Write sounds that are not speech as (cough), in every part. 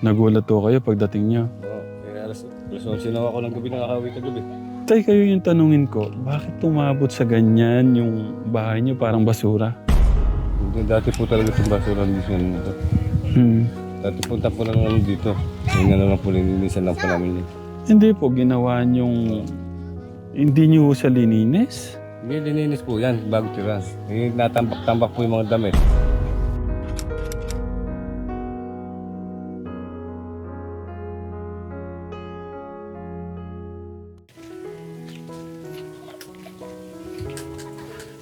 Nagulat po kayo pagdating niyo. Oo. Eh, alas, alas 11 na ako ng gabi nakakawi kagabi. Tay, kayo yung tanungin ko, bakit tumabot sa ganyan yung bahay niyo parang basura? Hindi, dati po talaga itong basura dito nito. Hmm. Dati punta po lang naman dito. Hindi na naman po lininisan lang po namin yun. Hindi po, ginawa niyong... Hindi niyo siya lininis? Hindi, lininis po yan bago tira. Eh, natambak-tambak po yung mga damit.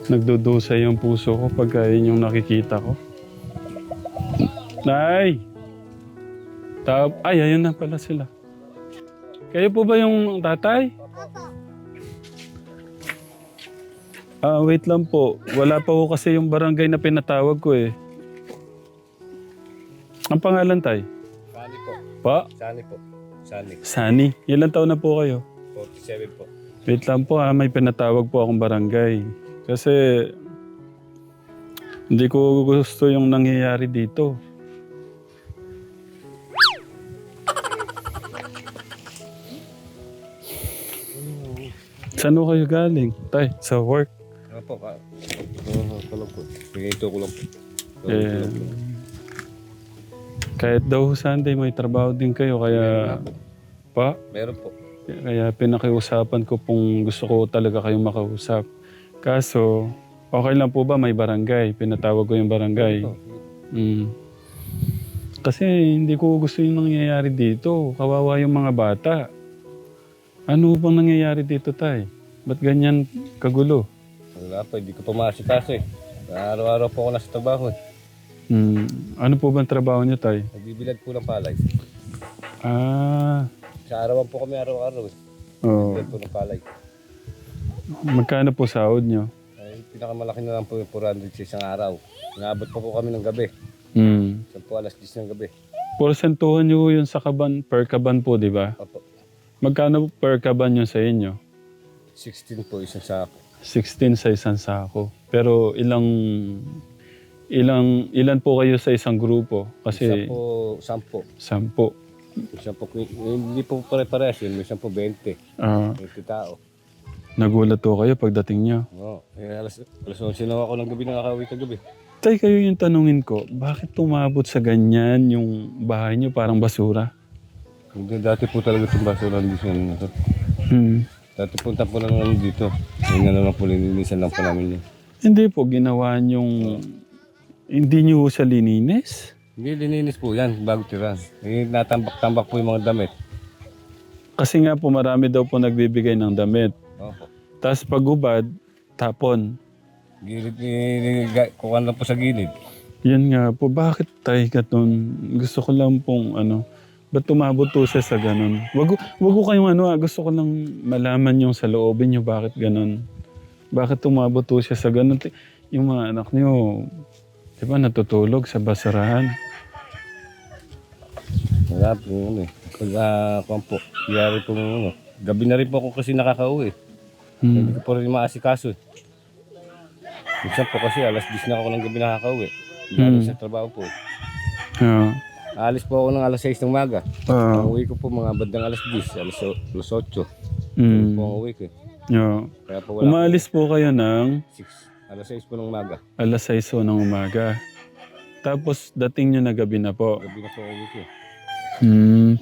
Nagdudusa yung puso ko pag yun yung nakikita ko. Nay! Tap Ay, ayun na pala sila. Kayo po ba yung tatay? Ah, wait lang po. Wala pa po kasi yung barangay na pinatawag ko eh. Ang pangalan tay? Sani po. Pa? Sani po. Sani. Sani. Ilan taon na po kayo? 47 po. Wait lang po ha, may pinatawag po akong barangay. Kasi hindi ko gusto yung nangyayari dito. Saan ho kayo galing? Tay, sa work. Ano po? Ka lang po. Pingito ko lang po. Eh, kahit daw Sunday may trabaho din kayo, kaya pa, Meron po. Kaya pinakiusapan ko pong gusto ko talaga kayong makausap. Kaso, okay lang po ba may barangay? Pinatawag ko yung barangay. Mm. Kasi hindi ko gusto yung nangyayari dito. Kawawa yung mga bata. Ano bang nangyayari dito, Tay? Ba't ganyan kagulo? Wala po. Hindi ko pa maasikaso eh. Araw-araw po ako nasa trabaho eh. Mm. Ano po bang trabaho niyo, Tay? Nagbibilad po ng palay. Ah, Sa arawan po kami araw-araw eh. oh. Bilad po ng palay. Magkano po sahod niyo? Ay, pinakamalaki na lang po yung 400 sa isang araw. Inaabot pa po kami ng gabi. Mm. Sa po alas 10 ng gabi. Porsentuhan niyo yun sa kaban, per kaban po, di ba? Opo. Magkano per kaban yun sa inyo? 16 po isang sako. 16 sa isang sako. Pero ilang ilang ilan po kayo sa isang grupo? Isa Kasi po 10. sampo. Isa po, hindi po pare-parehas yun. Isa po 20. Ah, 20 tao. Nagulat po kayo pagdating niyo. Oo. Eh, alas, alas 11 na ako ng gabi nakakawi kagabi. Tay, kayo yung tanungin ko, bakit tumabot sa ganyan yung bahay niyo parang basura? Hindi, dati po talaga itong basura dito nito. Hmm. Dati punta po lang naman dito. Hindi na naman po lininisan lang po namin yun. Hindi po ginawa niyong hindi niyo siya lininis? Hindi, lininis po yan bago tira. Eh, natambak-tambak po yung mga damit. Kasi nga po marami daw po nagbibigay ng damit. Tapos pagubad, tapon. Gilid, eh, kukan lang po sa gilid. Yan nga po, bakit tayo gaton? Gusto ko lang pong ano, ba't tumabot to siya sa ganon? Wag, wag ko kayong ano, ah, gusto ko lang malaman yung sa loobin niyo bakit ganon. Bakit tumabot to siya sa ganon? Ti- Yung mga anak niyo, di ba natutulog sa basurahan? Wala po ano eh. Pag uh, po, yari po ano. Gabi na rin po ako kasi nakakauwi. Hindi Hmm. ko po rin maasikaso eh. Minsan po kasi alas 10 na ako ng gabi nakakauwi. Galing Hmm. sa trabaho po. Yeah. Aalis po ako ng alas 6 ng maga. Ah, Ang uwi ko po mga bandang alas 10, alas, alas 8. mm, Po ang uwi ko eh. yeah. Kaya po wala Umalis po kayo ng 6. Alas 6 po ng maga. alas 6 ho ng umaga. Tapos dating nyo na gabi na po. Gabi na po uwi ko. eh. Hmm.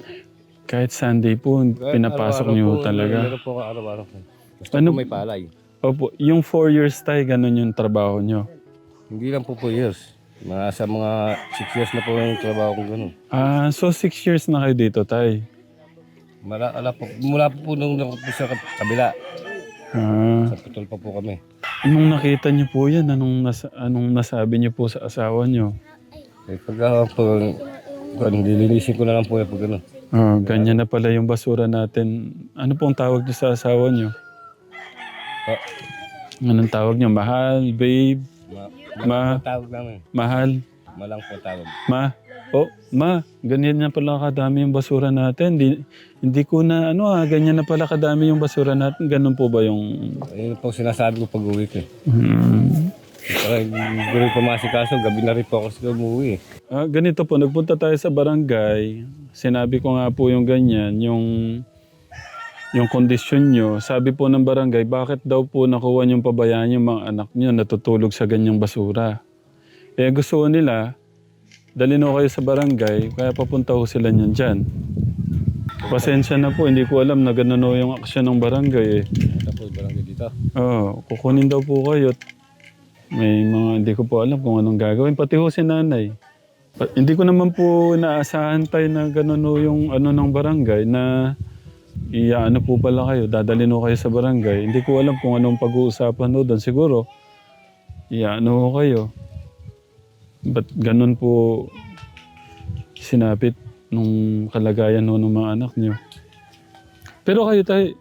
Kahit Sunday po, Kahit pinapasok araw-araw nyo po, talaga. Meron po araw-araw. Basta Ano- po may palay. Opo, yung 4 years tayo, ganun yung trabaho nyo. Hindi lang po po years. Mga sa mga 6 years na po yung trabaho kong ganun. Ah, so 6 years na kayo dito, tay. Mala, ala po, mula po po nung nung po sa kabila. Ah, Sa putol pa po kami. nung nakita nyo po yan, anong, nasa, anong nasabi nyo po sa asawa nyo? Eh, pag ako po, kung nilinisin ko na lang po yung pag ano. Ah, ganyan na pala yung basura natin. Ano pong tawag nyo sa asawa nyo? Anong tawag nyo? Mahal, babe, ma, Ma. ma, tawag namin. mahal, Malang po tawag. ma. Oh, ma, ganyan na pala kadami yung basura natin. Hindi, hindi ko na, ano ah, ganyan na pala kadami yung basura natin. Ganun po ba yung... Ayun po sinasabi ko pag uwi ko eh. Hmm. Para hindi ko rin pumasikaso, gabi na rin po ako sa umuwi eh. Ah, ganito po, nagpunta tayo sa barangay. sinabi ko nga po yung ganyan, yung yung kondisyon nyo, sabi po ng barangay, bakit daw po nakuha niyong pabayaan yung mga anak niyo natutulog sa ganyang basura? Eh gusto ko nila, dalhin ho kayo sa barangay, kaya papunta ho sila niyan dyan. Pasensya na po, hindi ko alam na ganun yung aksyon ng barangay eh. Tapos barangay dito. Oo, kukunin daw po kayo. May mga, hindi ko po alam kung anong gagawin. Pati ho si nanay. Pa- hindi ko naman po inaasahan tayo na gano'n ho yung ano ng barangay na iyaano po pala kayo, dadalhin ho kayo sa barangay. Hindi ko alam kung anong pag-uusapan ho doon. Siguro, iyaano ho kayo. Ba't ganun po sinapit nung kalagayan ho ng mga anak niyo? Pero kayo tayo,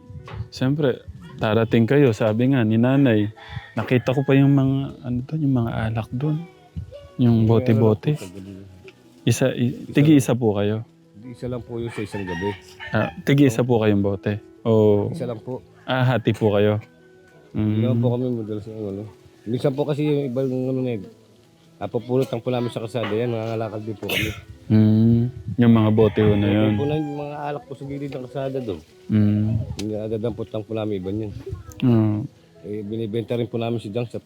siyempre, darating kayo, sabi nga ni nanay, nakita ko pa yung mga, ano doon, yung mga alak doon. Yung bote-bote. Isa, tigi isa po kayo. Isa lang po yun sa isang gabi. Ah, tigi isa po kayong bote. O, Isa lang po. ah, hati po kayo. Hindi Mm. naman po kami madalas ng ano. Minsan po kasi yung ibang ano na yun. Napapulot lang po namin sa kasada yan. Nangangalakal din po kami. Mm. Yung mga bote ho na yun. Yun po na yung mga alak po sa gilid ng kasada doon. Mm. Nadadampot lang po namin iba niyan. Ah. Eh, binibenta rin po namin si. Eh.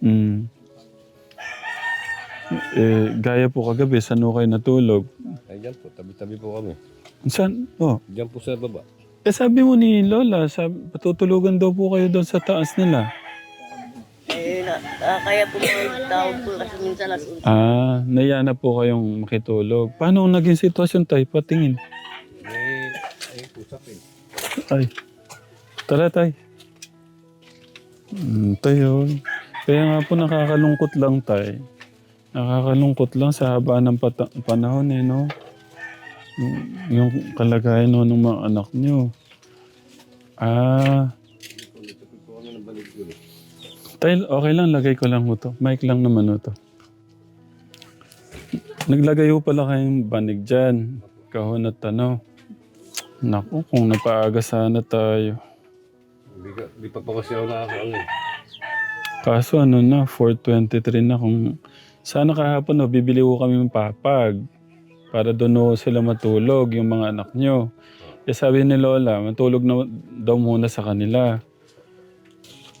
Mm. Eh, gaya po kagabi, saan ho kayo natulog? Ay, dyan po. Tabi-tabi po kami. Saan? Oh. Diyan po sa baba. Eh sabi mo ni Lola, sabi, patutulugan daw po kayo doon sa taas nila. Eh, na, ah, kaya po mga tawag po kasi minsan alas 11. Ah, naya na po kayong makitulog. Paano ang naging sitwasyon tayo? Patingin. Eh, ay, pusap eh. Ay. Tara tay. Mm, tayo. Kaya nga po nakakalungkot lang tay. Nakakalungkot lang sa haba ng panahon eh, no? Yung, yung kalagayan no, ng mga anak nyo. Ah. Tay, okay lang. Lagay ko lang ho to. Mic lang naman ho to. Naglagay ho pala kayong banig dyan. Kahon at ano. Naku, kung napaaga sana tayo. Di, ka- di pa pa kasi ako nakakaano. eh. Kaso ano na, 4.23 na kung... Sana kahapon no, bibili ko kami ng papag para doon sila matulog, yung mga anak nyo. Eh sabi ni Lola, matulog na daw muna sa kanila.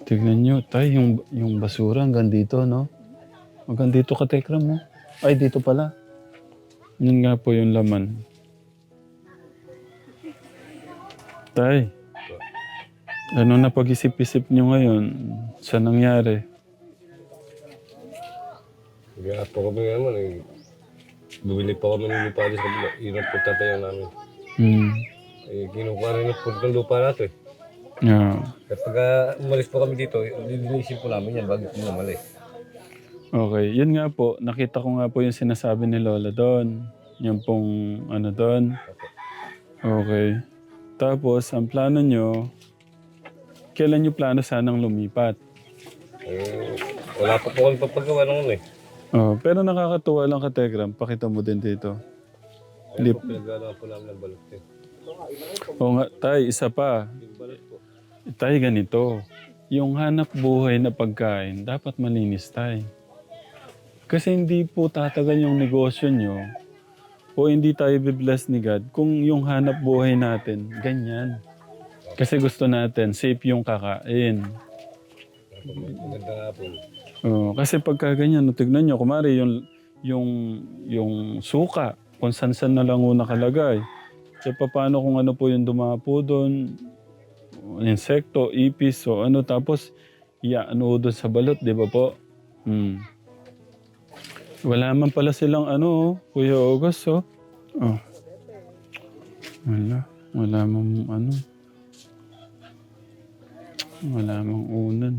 Tignan nyo, tay, yung, yung basura hanggang dito, no? Hanggang dito ka, Tekram, mo. Ay, dito pala. Yun nga po yung laman. Tay, ano na pag-isip-isip nyo ngayon? Sa nangyari? Kaya po kami naman eh. Bumili pa kami ng lupa din sa kabila. Yun ang pagtatayo namin. Hmm. Eh, kinukuha rin yung pulot ng lupa natin. Yeah. Kapag uh, umalis po kami dito, lilinisin po namin yan bago kami umalis. Okay. Yun nga po, nakita ko nga po yung sinasabi ni Lola doon. Yung pong ano doon. Okay. Tapos, ang plano nyo, kailan nyo plano sanang lumipat? Eh, wala pa po kami papagawa ng ano eh. Oh, pero nakakatuwa lang ka, Tegram. Pakita mo din dito. Hindi po pinagagawa po namin ng balot eh. Oo nga, tay, isa pa. Yung balot po. Tay, ganito. Yung hanap buhay na pagkain, dapat malinis tay. Kasi hindi po tatagal yung negosyo nyo o hindi tayo bibless ni God kung yung hanap buhay natin, ganyan. Kasi gusto natin, safe yung kakain. Maganda nga po. Oo, kasi pagka ganyan, tignan nyo, kumari yung, yung, yung suka, kung san-san na lang nakalagay. So, paano kung ano po yung dumapo doon, insekto, ipis, o ano, tapos, iya, ano doon sa balot, di ba po? Hmm. Wala man pala silang ano, oh, Kuya August, oh. Oh. Wala. Wala mang ano. Wala mang unan.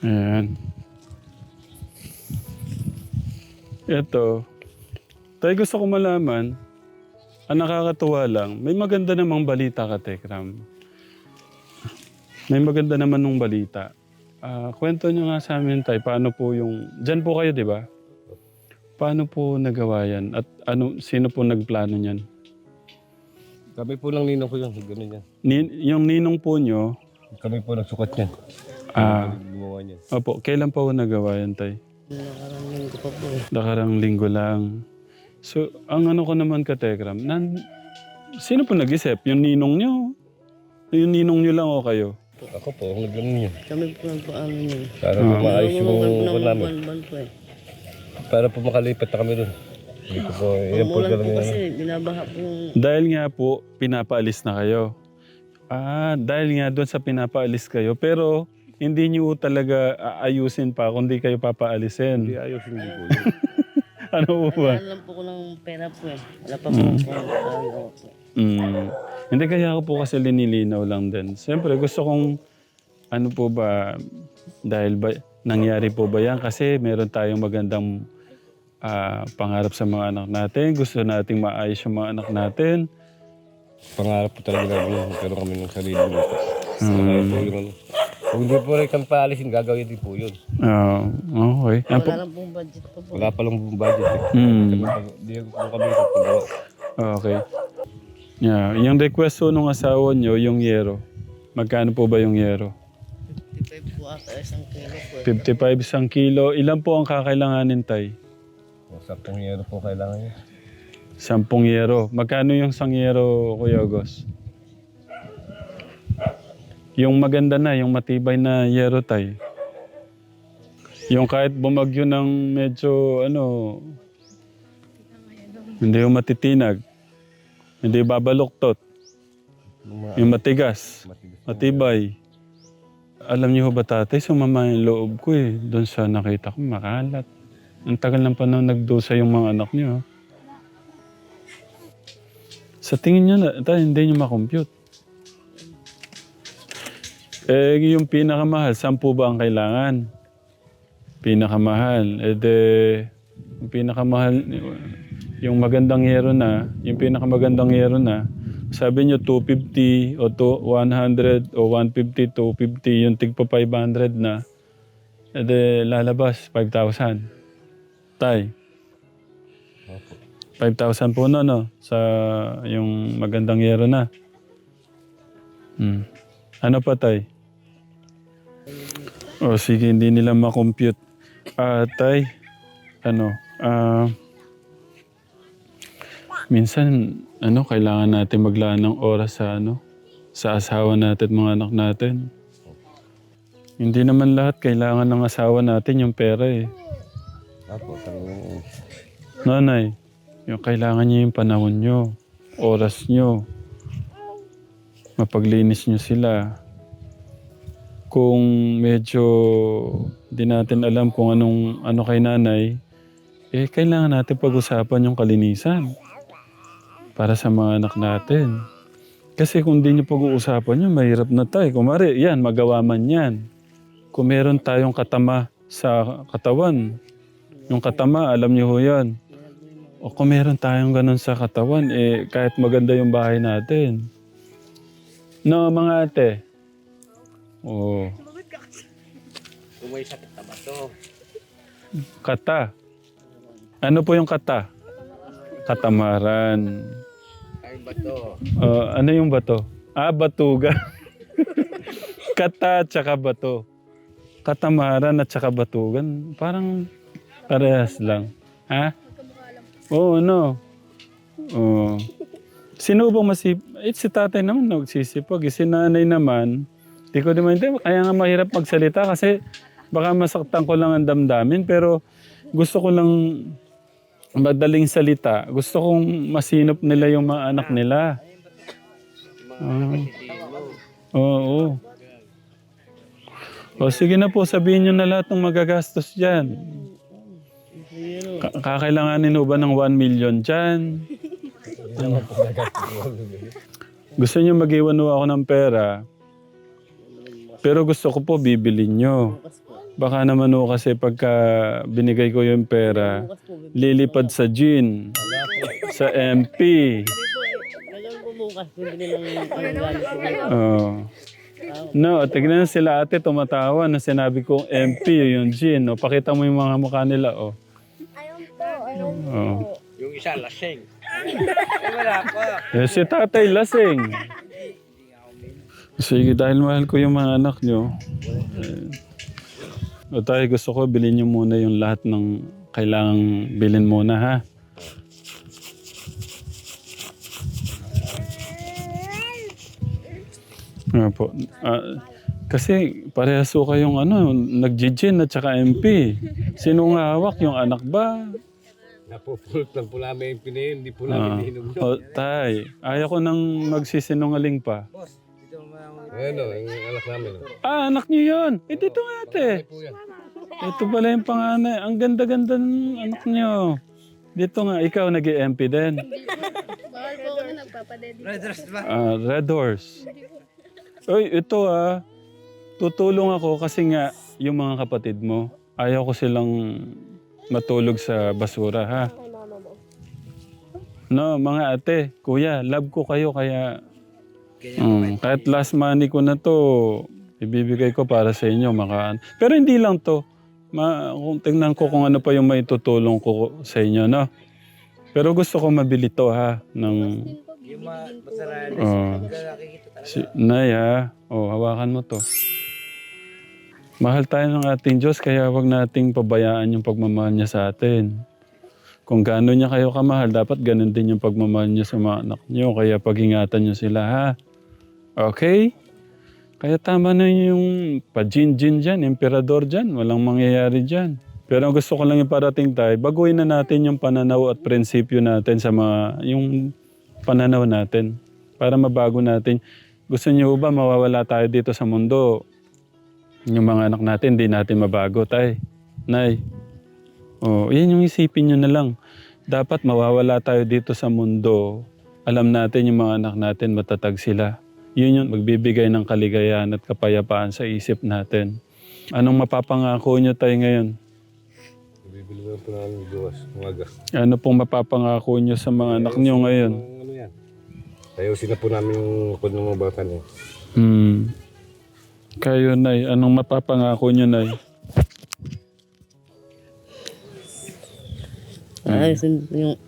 Ayan. Ito. Tayo gusto ko malaman, ang nakakatuwa lang, may maganda namang balita ka, Tekram. May maganda naman nung balita. Ah, kwento nyo nga sa amin, tay, paano po yung... Diyan po kayo, di ba? paano po nagawa yan? At ano, sino po nagplano niyan? Kami po lang ninong ko yun. Ganun yan. Nin- yung ninong po nyo, Kami po nagsukat yan. Ah, Gumawa niyan. opo, kailan pa po nagawa yan, tay? Nakarating ko pa po eh. Nakarang linggo lang. So, ang ano ko naman ka, Tekram, nan, sino po nag-isip? Yung ninong nyo? Yung ninong nyo lang o kayo? Ako po, ang naglaman yun. Kami po nagpaano niya. Para po maayos yung Mga ulo namin. buwan-buwan po eh. Para po makalipat na kami doon. Hindi ko po, yan po Umulan lang po kasi, binabaha po Dahil nga po, pinapaalis na kayo. Ah, dahil nga doon sa pinapaalis kayo. Pero, hindi nyo talaga aayusin pa kundi kayo Hindi papaalisin. ayos hindi po yun. (laughs) ano po ba? Kailangan lang po ko ng pera po eh. Wala pa po po. po. Mm. Hindi kaya ako po kasi linilinaw lang din. Siyempre gusto kong ano po ba dahil ba nangyari po ba yan kasi meron tayong magandang ah, pangarap sa mga anak natin. Gusto nating maayos yung mga anak natin. Pangarap po talaga namin magkaroon kami ng sarili mo. Kaya po yung ano. Kung hindi po rin kami paalisin, gagawin din po yun. Ah, okay. Ang po- Wala lang pong budget pa po. Wala pa lang buong budget eh. Mm. Hindi po kami kapagawa. Okay. Yeah. Yung request po nung asawa nyo, yung yero. Magkano po ba yung yero? 55 po ata isang kilo po eh. 55 isang kilo. Ilan po ang kakailanganin, Tay? Saktong yero po kailangan niya. Sampung yero. Magkano yung sang yero, Kuya Ogos? Yung maganda na, yung matibay na yero tay. Yung kahit bumagyo ng medyo, ano, hindi yung matitinag. Hindi babaluktot. Yung matigas. Matibay. Alam niyo ba tatay, sumama yung loob ko eh. Doon sa nakita ko, makalat. Ang tagal ng panahon nagdusa yung mga anak niyo. Sa tingin niyo na, tayo hindi niyo makompute. Eh, yung pinakamahal, sampu ba ang kailangan? Pinakamahal. Eh de, yung pinakamahal, yung magandang yero na, yung pinakamagandang yero na, sabi niyo 250 o to 100 o 150, 250, yung tigpa 500 na, eh de, lalabas 5,000. Tay. 5,000 po na, no? Sa yung magandang yero na. Hmm. Ano pa, tay? O sige, hindi nila makompute. Ah, tay, ano, ah, minsan, ano, kailangan natin maglaan ng oras sa, ano, sa asawa natin, at mga anak natin. Hindi naman lahat kailangan ng asawa natin yung pera eh. Apo, talagang Nanay, yung kailangan niyo yung panahon niyo, oras niyo, mapaglinis niyo sila. Kung medyo di natin alam kung anong ano kay nanay, eh kailangan natin pag-usapan yung kalinisan para sa mga anak natin. Kasi kung di niyo pag-uusapan yun, mahirap na tayo. Kumari, yan, magawa man yan. Kung meron tayong katama sa katawan, yung katama, alam niyo ho yan. O kung meron tayong ganun sa katawan, eh, kahit maganda yung bahay natin. No, mga ate. Oo. Umay sa taba to. Kata. Ano po yung kata? Katamaran. Ay ba to? Uh, ano yung bato? Ah, batuga. (laughs) kata at bato. Katamaran at saka batugan. Parang parehas lang. Ha? Oo, no. Oo. Sino bang masip... Eh, si tatay naman nagsisipag. Eh, Si nanay naman, di ko naman, hindi, kaya nga mahirap magsalita kasi baka masaktan ko lang ang damdamin. Pero gusto ko lang madaling salita. Gusto kong masinop nila yung mga anak nila. Ah. Oo. O sige na po, sabihin nyo na lahat ng magagastos dyan. Ka- kakailanganin ba ng 1 million dyan? Gusto nyo mag-iwan ako ng pera, pero gusto ko po bibili nyo. Baka naman ho kasi pagka binigay ko yung pera, lilipad sa gin, sa MP. Po bukas, bibili ng ano galing po. Oh. No, tignan sila ate tumatawa na sinabi kong MP yung gin. O, pakita mo yung mga mukha nila. Oh. Oo. Yung isa, lasing. eh, wala pa. Eh, si tatay lasing. Sige, dahil mahal ko yung mga anak nyo. Eh, o tayo, gusto ko bilhin nyo muna yung lahat ng kailangang bilhin muna, ha? Nga po. Ah, kasi parehas ko kayong ano, nag-gin at saka MP. Sino nga hawak? Yung anak ba? Napupulot lang po namin yung pinayin, hindi po Ah. namin ininom yun. O, tay, ayaw ko nang magsisinungaling pa. Ayan o, yung anak namin. o. Ah, anak niyo yun. Eh, dito nga ate. Po yan. Ito pala yung panganay. Ang ganda-ganda ng anak niyo. Dito nga, ikaw nag mp din. Bawal po nagpapadedi. Ah, Red Horse. Uy, ito ah. Tutulong ako kasi nga yung mga kapatid mo, ayaw ko silang matulog sa basura ha. Kay mama mo. No, mga ate, kuya, love ko kayo kaya Mm, kahit last money ko na to, ibibigay ko para sa inyo. Maka, pero hindi lang to. Ma, kung tingnan ko kung ano pa yung may tutulong ko sa inyo, no? Pero gusto ko mabili to, ha? Ng, po, bibigyan po. oh, si, Nay, ha? Oh, hawakan mo to. Mahal tayo ng ating Diyos, kaya wag nating pabayaan yung pagmamahal niya sa atin. Kung gaano niya kayo kamahal, dapat ganun din yung pagmamahal niya sa mga anak niyo. Kaya pag-ingatan niyo sila, ha? Okay? Kaya tama na yung pa-jin-jin dyan, emperador dyan. Walang mangyayari dyan. Pero ang gusto ko lang iparating tayo, baguhin na natin yung pananaw at prinsipyo natin sa mga, yung pananaw natin. Para mabago natin. Gusto niyo ba mawawala tayo dito sa mundo? Yung mga anak natin, di natin mabago tayo. Nay. Oh, yan yung isipin nyo na lang. Dapat mawawala tayo dito sa mundo. Alam natin yung mga anak natin, matatag sila. Yun yung magbibigay ng kaligayahan at kapayapaan sa isip natin. Anong mapapangako nyo tayo ngayon? Bibili mo po namin bukas, umaga. Ano pong mapapangako nyo sa mga anak nyo ngayon? Ano yan? Ayusin na po namin yung kung ng mga bata niya. Hmm. Kayo, Nay, anong mapapangako nyo, Nay? Ayusin yung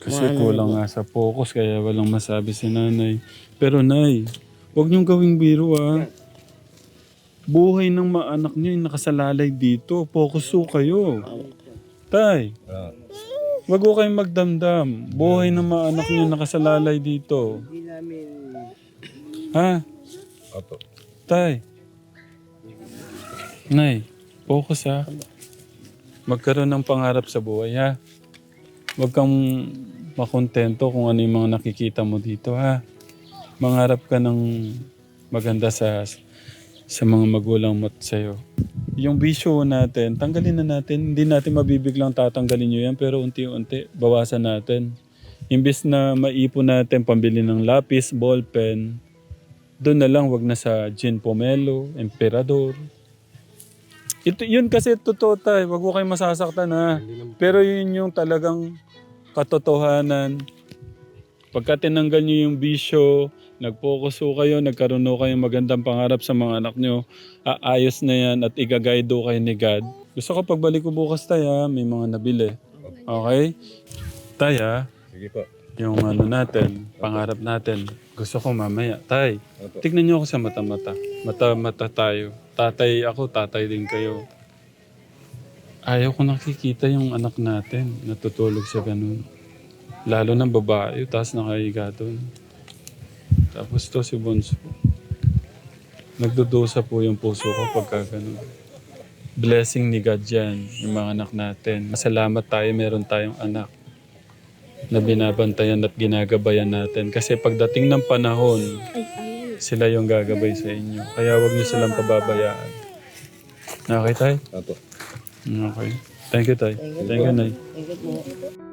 Kasi kulang nga sa focus, kaya walang masabi si nanay. Pero nay, huwag niyong gawing biro ah. Buhay ng mga anak niyo yung nakasalalay dito. Focus ho kayo. Tay, wag ho kayong magdamdam. Buhay ng mga anak niyo nakasalalay dito. Ha? Opo. Tay. Nay, focus ha. Magkaroon ng pangarap sa buhay ha. Huwag kang makontento kung ano yung mga nakikita mo dito ha. Mangarap ka ng maganda sa sa mga magulang mo at sa'yo. Yung bisyo natin, tanggalin na natin. Hindi natin mabibiglang tatanggalin nyo yan, pero unti-unti, bawasan natin. Imbis na maipon natin pambili ng lapis, ballpen, doon na lang, wag na sa gin pomelo, emperador. Ito, yun kasi totoo tayo, wag ko kayo masasaktan ha. Pero yun yung talagang katotohanan. Pagka tinanggal nyo yung bisyo, nag-focus ho kayo, nagkaroon ho kayo magandang pangarap sa mga anak nyo, aayos na yan at igagayad ho kayo ni God. Gusto ko pagbalik ko bukas tayo may mga nabili. Okay? Tayo Sige po. yung ano natin, pangarap natin. Gusto ko mamaya. Tay, Opo. tignan niyo ako sa mata-mata. Mata-mata tayo. Tatay ako, tatay din kayo. Ayaw ko nakikita yung anak natin natutulog sa ganun. Lalo ng babae, tapos nakahiga doon. Tapos to si Bonso. Nagdudusa po yung puso ko pagka ganun. Blessing ni God yan, yung mga anak natin. Masalamat tayo, meron tayong anak na binabantayan at ginagabayan natin. Kasi pagdating ng panahon, sila yung gagabay sa inyo. Kaya wag niyo silang pababayaan. Okay, Tay? Okay. Thank you, Tay. Thank you, Nay. Thank you po.